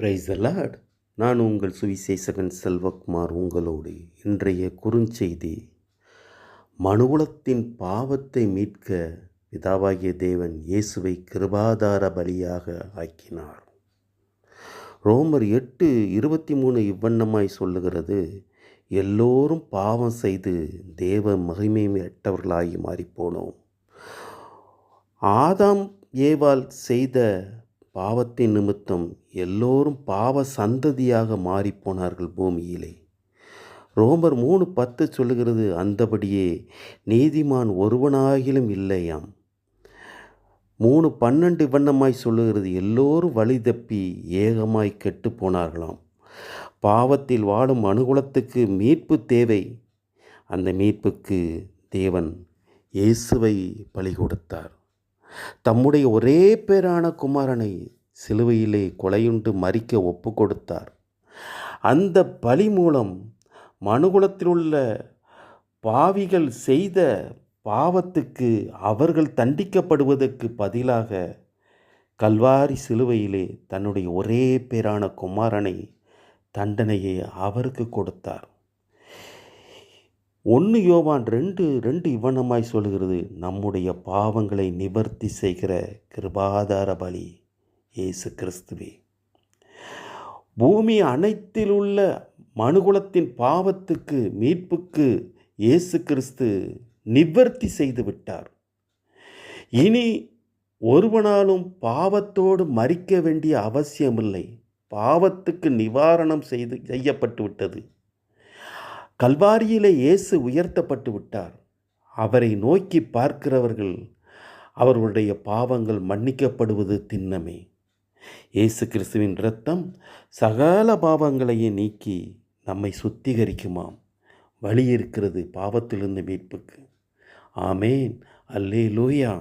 Price allot நான் உங்கள் சுவிசேஷகன் செல்வகுமார் உங்களோடு இன்றைய குறுஞ்செய்தி. மனுகுலத்தின் பாவத்தை மீட்க பிதாவாகிய தேவன் இயேசுவை கிருபாதார பலியாக ஆக்கினார். ரோமர் எட்டு இருபத்தி மூணு இவ்வண்ணமாய் சொல்லுகிறது எல்லோரும் பாவம் செய்து தேவ மகிமை எட்டவர்களாகி மாறிப்போனோம். ஆதாம் ஏவால் செய்த பாவத்தின் நிமித்தம் எல்லோரும் பாவ சந்ததியாக மாறிப்போனார்கள் பூமியிலே. ரோமர் மூணு பத்து சொல்லுகிறது அந்தபடியே நீதிமான் ஒருவனாகிலும் இல்லையாம். மூணு பன்னெண்டு வண்ணமாய் சொல்லுகிறது எல்லோரும் வழி தப்பி ஏகமாய் கெட்டு போனார்களாம். பாவத்தில் வாழும் அனுகுலத்துக்கு மீட்பு தேவை. அந்த மீட்புக்கு தேவன் இயேசுவை பலி கொடுத்தார் தம்முடைய ஒரே பேரான குமாரனை சிலுவையிலே கொலையுண்டு மறிக்க ஒப்பு கொடுத்தார் அந்த பலி மூலம் மனுகுலத்தில் உள்ள பாவிகள் செய்த பாவத்துக்கு அவர்கள் தண்டிக்கப்படுவதற்கு பதிலாக கல்வாரி சிலுவையிலே தன்னுடைய ஒரே பேரான குமாரனை தண்டனையை அவருக்கு கொடுத்தார். ஒன்று யோவான் ரெண்டு ரெண்டு இவனமாய் சொல்கிறது நம்முடைய பாவங்களை நிவர்த்தி செய்கிற கிருபாதார பலி இயேசு கிறிஸ்துவே. பூமி அனைத்தில் உள்ள மனுகுலத்தின் பாவத்துக்கு மீட்புக்கு இயேசு கிறிஸ்து நிவர்த்தி செய்து விட்டார். இனி ஒருவனாலும் பாவத்தோடு மறிக்க வேண்டிய அவசியமில்லை. பாவத்துக்கு நிவாரணம் செய்து செய்யப்பட்டு விட்டது. கல்வாரியிலே இயேசு உயர்த்தப்பட்டு விட்டார். அவரை நோக்கி பார்க்கிறவர்கள் அவர்களுடைய பாவங்கள் மன்னிக்கப்படுவது திண்ணமே. இயேசு கிறிஸ்துவின் இரத்தம் சகல பாவங்களையும் நீக்கி நம்மை சுத்திகரிக்குமாம். வழி இருக்கிறது பாவத்திலிருந்து மீட்புக்கு. ஆமேன். அல்லே லூயா